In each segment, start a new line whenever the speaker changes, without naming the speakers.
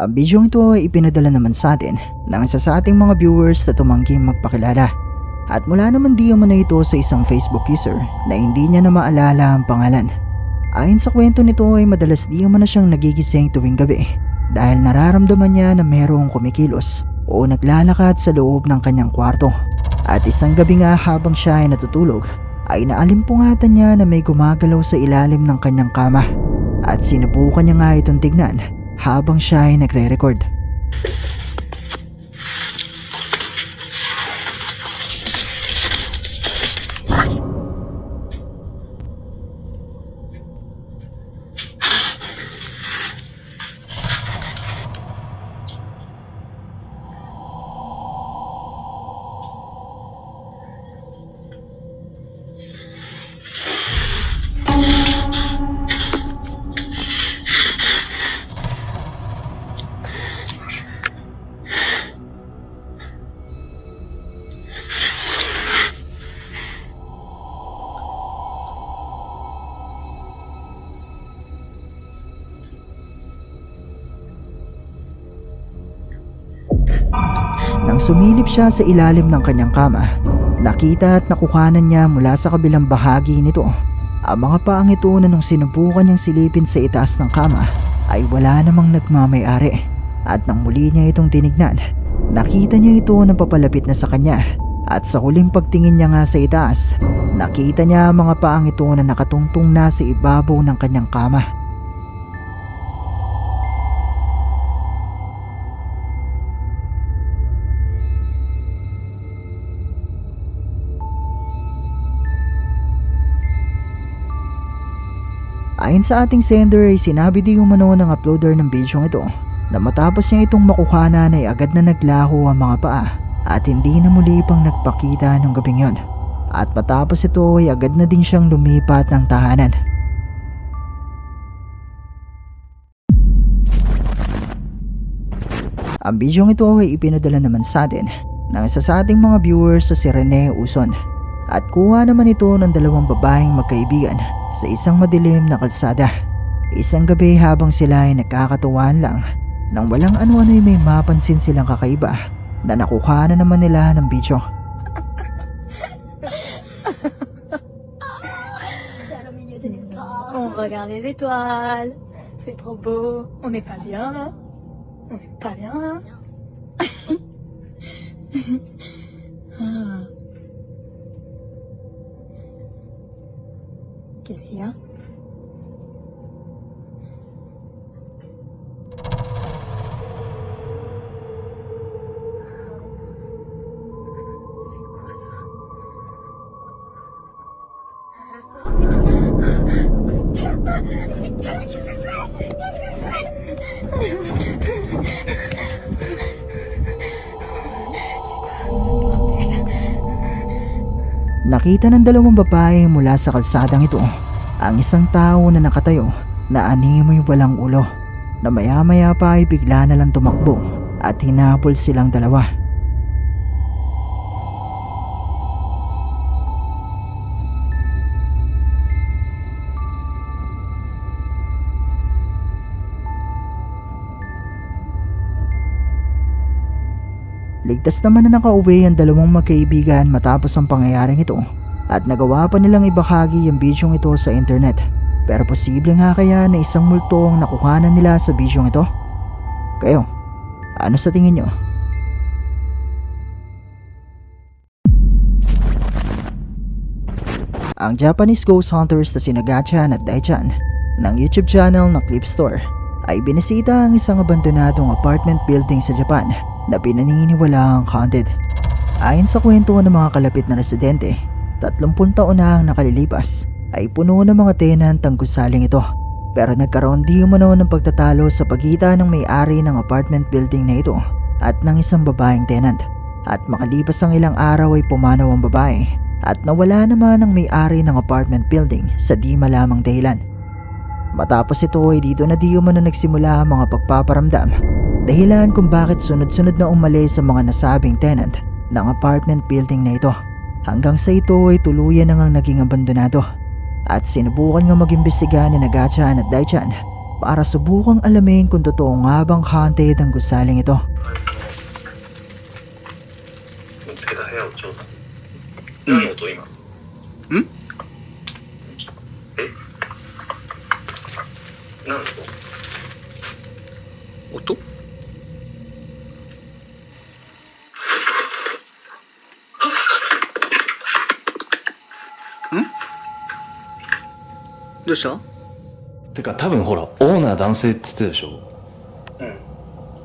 Ang bidyong ito ay ipinadala naman sa atin ng isa sa ating mga viewers na tumangging magpakilala. At mula naman di na ito sa isang Facebook user na hindi niya na maalala ang pangalan. Ayon sa kwento nito ay madalas di man na siyang nagigising tuwing gabi dahil nararamdaman niya na merong kumikilos o naglalakad sa loob ng kanyang kwarto. At isang gabi nga habang siya ay natutulog ay naalimpungatan niya na may gumagalaw sa ilalim ng kanyang kama. At sinubukan niya nga itong tignan habang siya ay nagre-record. Sumilip siya sa ilalim ng kanyang kama, nakita at nakukanan niya mula sa kabilang bahagi nito ang mga paang ito na nung sinubukan niyang silipin sa itaas ng kama ay wala namang nagmamayari. At nang muli niya itong tinignan, nakita niya ito na papalapit na sa kanya. At sa huling pagtingin niya nga sa itaas, nakita niya ang mga paang ito na nakatungtong na sa ibabaw ng kanyang kama. Ayon sa ating sender ay sinabi di umano ng uploader ng video ito na matapos niya itong makukanan ay agad na naglaho ang mga paa at hindi na muli pang nagpakita ng gabing yon. At matapos ito ay agad na din siyang lumipat ng tahanan. Ang video ito ay ipinadala naman sa atin ng isa sa ating mga viewers sa si Rene Uson at kuha naman ito ng dalawang babaeng magkaibigan sa isang madilim na kalsada. Isang gabi habang sila ay nagkakatuwaan lang nang walang ano-ano ay may mapansin silang kakaiba na nakuha na naman nila ng video.
On regarde les étoiles. C'est trop beau. On n'est pas bien là On n'est pas bien là Ah. Hein. qu'est-ce qu'il c'est? Qu'est-ce
Nakita ng dalawang babae mula sa kalsadang ito ang isang tao na nakatayo na animoy walang ulo na maya maya pa ay bigla na lang tumakbo at hinabol silang dalawa. Ligtas naman na nakauwi ang dalawang magkaibigan matapos ang pangyayaring ito at nagawa pa nilang ibahagi ang bidyong ito sa internet. Pero posible nga kaya na isang multo ang nakuhanan nila sa bidyong ito? Kayo, ano sa tingin nyo? Ang Japanese ghost hunters na sina Gachan at Daichan ng YouTube channel na Clip Store ay binisita ang isang abandonadong apartment building sa Japan na pinaniniwala ang haunted. Ayon sa kwento ng mga kalapit na residente, 30 taon na ang nakalilipas ay puno ng mga tenant ang gusaling ito. Pero nagkaroon di umano ng pagtatalo sa pagitan ng may-ari ng apartment building na ito at ng isang babaeng tenant. At makalipas ang ilang araw ay pumanaw ang babae at nawala naman ang may-ari ng apartment building sa di malamang dahilan. Matapos ito ay dito na di umano nagsimula ang mga pagpaparamdam dahilan kung bakit sunod-sunod na umalis sa mga nasabing tenant ng apartment building na ito. Hanggang sa ito ay tuluyan na ngang naging abandonado. At sinubukan nga mag-imbestiga ni Nagachan at Daichan para subukang alamin kung totoo nga bang haunted ang gusaling ito.
どうした？
てか多分ほらオーナー男性って言ってたでしょ？
うん。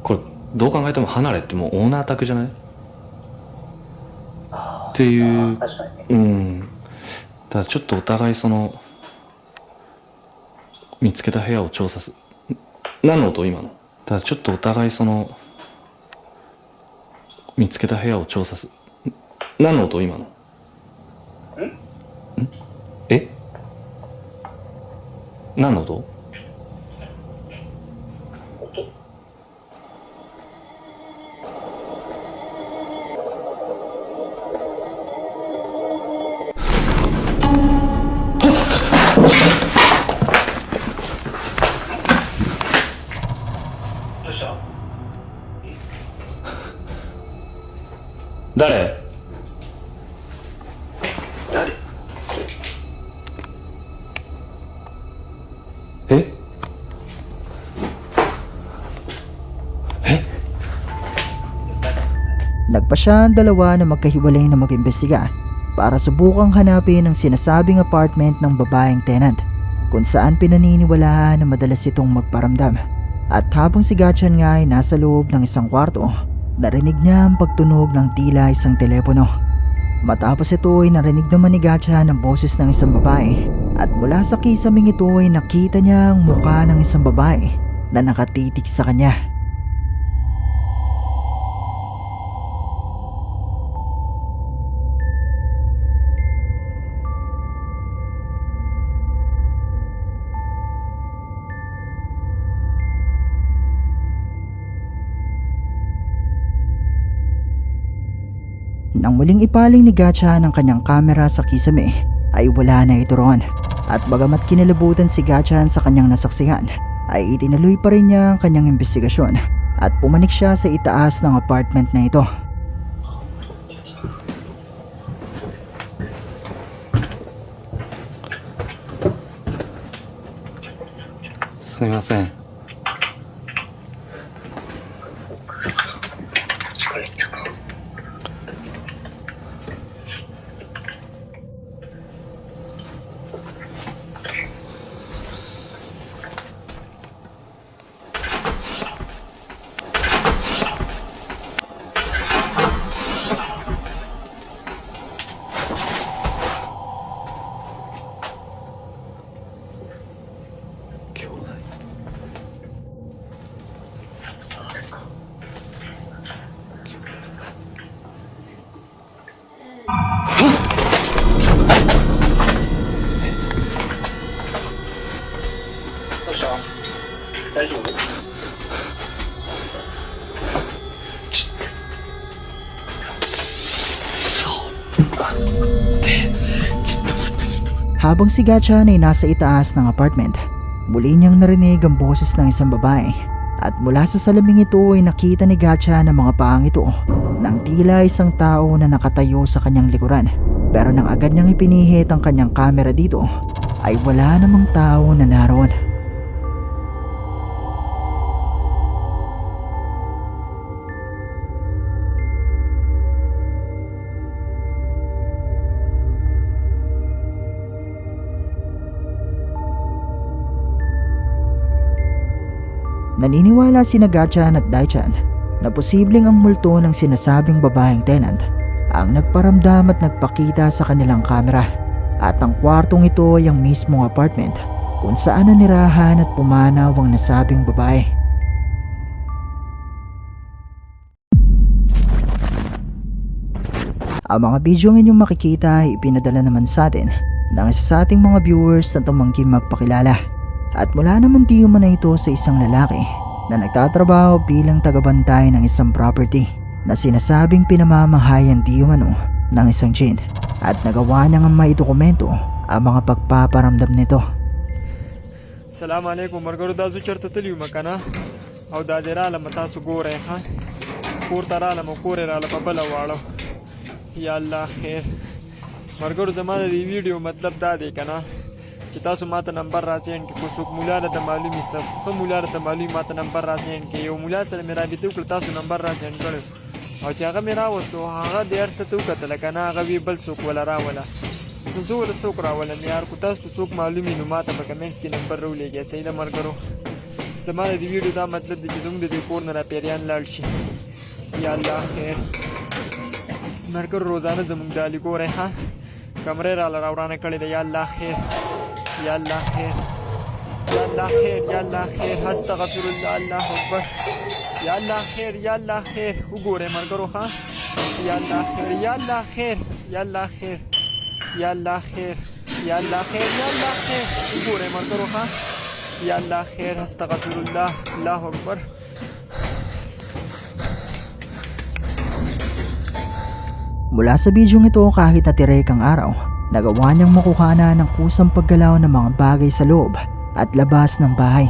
これどう考えても離れってもうオーナー宅じゃない？っていう
確かにね。
うん。ただちょっとお互いその見つけた部屋を調査すん何の音今の。ただちょっとお互いその見つけた部屋を調査すん何の音今のんえ何の音？
Nagpa siya ang dalawa na magkahiwalay na mag-imbestiga para subukang hanapin ang sinasabing apartment ng babaeng tenant kung saan pinaniniwalaan na madalas itong magparamdam. At habang si Gatchan nga ay nasa loob ng isang kwarto, narinig niya ang pagtunog ng tila isang telepono. Matapos ito ay narinig naman ni Gatchan ang boses ng isang babae at mula sa kisaming ito ay nakita niya ang mukha ng isang babae na nakatitig sa kanya. Nang muling ipaling ni Gacha ng kanyang kamera sa kisame, ay wala na ito roon. At bagamat kinalabutan si Gachan sa kanyang nasaksihan, ay itinuloy pa rin niya ang kanyang investigasyon at pumanik siya sa itaas ng apartment na ito.
「す
Habang si Gachan ay nasa itaas ng apartment, muli niyang narinig ang boses ng isang babae. At mula sa salaming ito ay nakita ni Gacha ng mga paang ito nang tila isang tao na nakatayo sa kanyang likuran. Pero nang agad niyang ipinihit ang kanyang kamera dito, ay wala namang tao na naroon. Naniniwala si Nagachan at Daichan na posibleng ang multo ng sinasabing babaeng tenant ang nagparamdam at nagpakita sa kanilang kamera at ang kwartong ito ay ang mismong apartment kung saan nanirahan at pumanaw ang nasabing babae. Ang mga video ng inyong makikita ay ipinadala naman sa atin ng isa sa ating mga viewers na tumangking magpakilala at mula naman diuma na ito sa isang lalaki na nagtatrabaho bilang tagabantay ng isang property na sinasabing pinamamahayan di umano ng isang jin at nagawa niya nga maidokumento ang mga pagpaparamdam nito.
Salam alaikum, margaru da zuchar tataliw makana. Aw da la mata su gore ha. Kurta ra la mukure ra la babala walo. Ya Allah eh. khair. Margaru zamana di video matlab da kana. چې تاسو ماته نمبر را سینډ کړئ کو څوک مولا له د معلومي سب ښه مولا له د معلومي ماته نمبر را سینډ کړئ یو مولا سره مې رابطه وکړه تاسو نمبر را سینډ کړی او چې هغه مې راوستو هغه د هر څه ته وکتله که نه هغه وی بل څوک وله راوله. نو زه ورته څوک راولم یار کو تاسو څوک معلومي نو ماته په کمنټس کې نمبر راولېږئ. صحیح ده ملګرو. زما د دې ویډیو دا مطلب دی چې زموږ د دې کور نه را پیریان لاړ شي. یا الله خیر. ملګرو روزانه زموږ د علي ګورئ ښه کمرې راله راورانه کړې ده یا الله خیر یا الله خیر یا الله خیر یا الله خیر استغفر الله الله اکبر یا الله خیر یا الله خیر وګورئ ملګرو ښه یا الله خیر یا الله خیر یا الله خیر یا الله خیر یا الله خیر یا الله خیر وګورئ ملګرو ښه یا الله خیر استغفر الله الله اکبر
Mula sa bidyong ito kahit natirek ang araw, Nagawa niyang makukana ng kusang paggalaw ng mga bagay sa loob at labas ng bahay.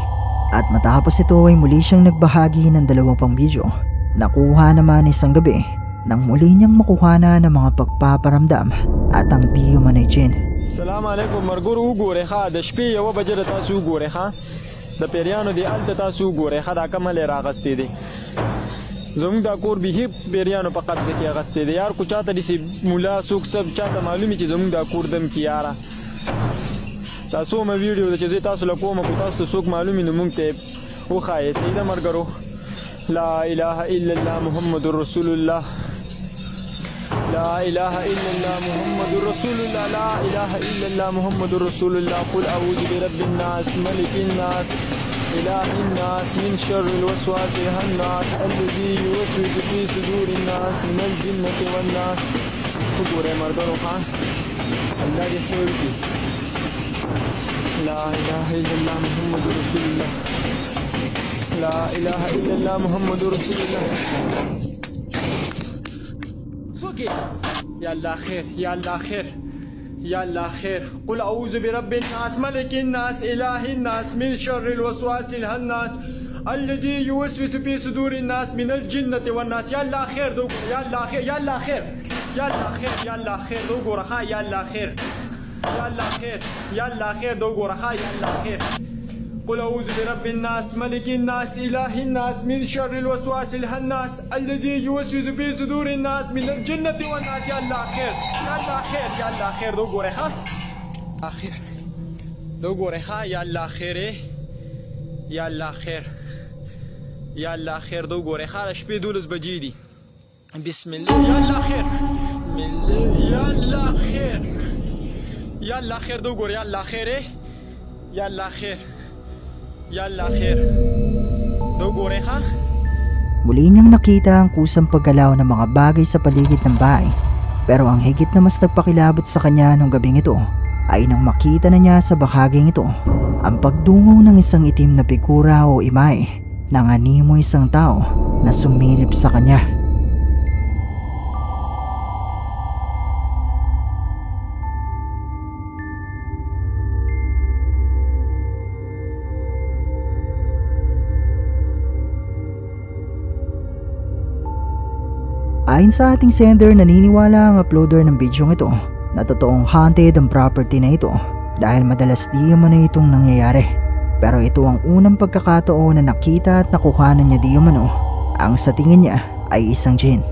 At matapos ito ay muli siyang nagbahagi ng dalawang pang video. Nakuha naman isang gabi nang muli niyang makukana ng mga pagpaparamdam at ang biyuma ni Jin.
Salamu alaikum, margur ugure ha, da shpiya wa bajira tasu ugure ha, da peryano di alta tasu ugure ha, da kamale rakasti di. زموږ دا کور بیخي پیریانو په قبضه کې اغستې دی. یار کو چاته داسې مولا څوک سب چاته معلومي چې زموږ دا کور دم کې یاره. تاسو مې ویډیو ده چې تاسو له کومه کو تاسو ته څوک معلومي نو مونږ ته وښایئ. صحیح ده ملګرو لا اله الا الله محمد رسول الله لا إله إلا الله محمد رسول الله لا إله إلا الله محمد رسول الله قل أعوذ برب الناس ملك الناس إله الناس من شر الوسواس الناس الذي يوسوس في صدور الناس من الجنة والناس. وګوره مردانو خان الله دې لا إله إلا الله محمد رسول الله. لا إله إلا الله محمد رسول الله. سوكي يا الله خير يا الله خير. يلا خير. قل أعوذ برب الناس ملك الناس إله الناس من شر الوسواس الهناس الذي يوسوس في صدور الناس من الجنة والناس. يلا خير دوغور يلا خير يلا خير يلا خير يلا خير دوغور هاي يلا خير يلا خير يلا خير دوغور هاي يلا خير. قل أعوذ برب الناس ملك الناس إله الناس من شر الوسواس الهناس الذي يوسوس في صدور الناس من الجنة والناس يا الله خير يا الله خير يا الله خير دو غورخا آخر دو غورخا يا الله خير إيه؟ يا الله خير يا الله خير دو غورخا شپې دولس بجې دي بسم الله يا الله خير يا الله خير يا الله خير دو غور يا الله خير إيه؟ يا الله خير Yalla khair. Dogo reha?
Muli niyang nakita ang kusang paggalaw ng mga bagay sa paligid ng bahay. Pero ang higit na mas nagpakilabot sa kanya nung gabing ito ay nang makita na niya sa bahaging ito ang pagdungaw ng isang itim na figura o imay ng animo isang tao na sumilip sa kanya. Ayon sa ating sender, naniniwala ang uploader ng video ito na totoong haunted ang property na ito dahil madalas di umano itong nangyayari. Pero ito ang unang pagkakataon na nakita at nakuhanan niya di umano ang sa tingin niya ay isang jinn.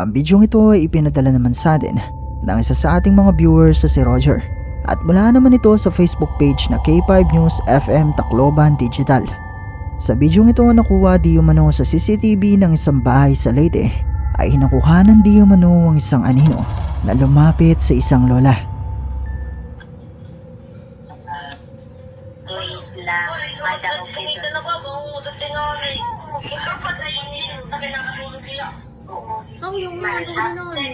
Ang video ito ay ipinadala naman sa atin ng isa sa ating mga viewers sa si Roger. At mula naman ito sa Facebook page na K5 News FM Tacloban Digital. Sa video ito nakuha di umano sa CCTV ng isang bahay sa Leyte ay nakuhanan di umano ang isang anino na lumapit sa isang lola.
Wait lang, madam okay sir.
Ako yung mga ano na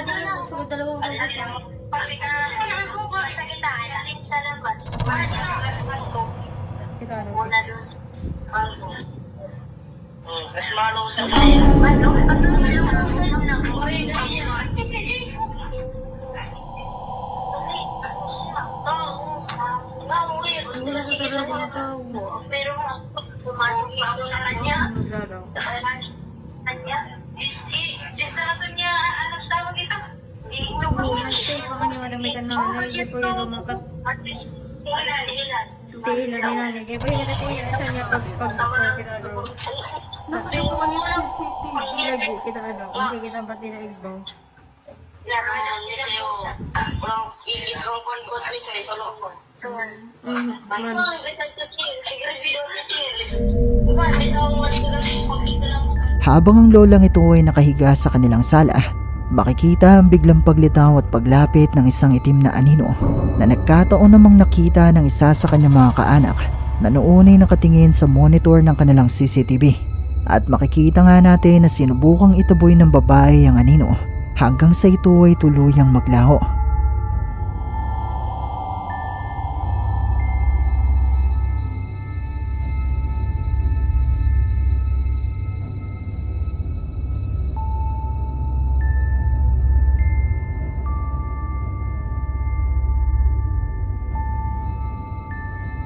namin. Sa dalawang gabi lang. Tiraro.
Mas lalo sa kaya. Ano? Ano na yung
Wala ka talaga na tao.
Pero pumasok pa ako sa kanya.
Maglaro.
Kanya. Disarado niya, anong tawag dito? Iinom
Oo, nag-stay pa may kanalay. Before yung lumakat.
Ilan.
Tila, ninanay. Kaya pa yung natira siya niya pag pag pag kinalo. Nakay ko ulit sa city. Lagi kita ano. Kung kita pati na iba.
Laro na niya sa'yo. Well, iligong kon ko tayo sa ito loko.
Mm, man.
Habang ang lolang ito ay nakahiga sa kanilang sala, makikita ang biglang paglitaw at paglapit ng isang itim na anino na nagkataon namang nakita ng isa sa kanyang mga kaanak na noon ay nakatingin sa monitor ng kanilang CCTV. At makikita nga natin na sinubukang itaboy ng babae ang anino hanggang sa ito ay tuluyang maglaho.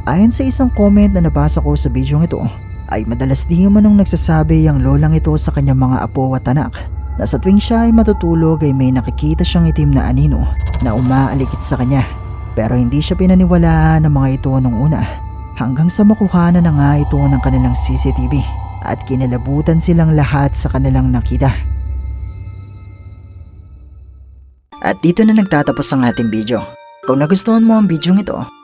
Ayon sa isang comment na nabasa ko sa video ito, ay madalas di manong nagsasabi ang lolang ito sa kanyang mga apo at anak na sa tuwing siya ay matutulog ay may nakikita siyang itim na anino na umaalikit sa kanya. Pero hindi siya pinaniwalaan ng mga ito nung una hanggang sa makuha na na nga ito ng kanilang CCTV at kinalabutan silang lahat sa kanilang nakita. At dito na nagtatapos ang ating video. Kung nagustuhan mo ang video ito,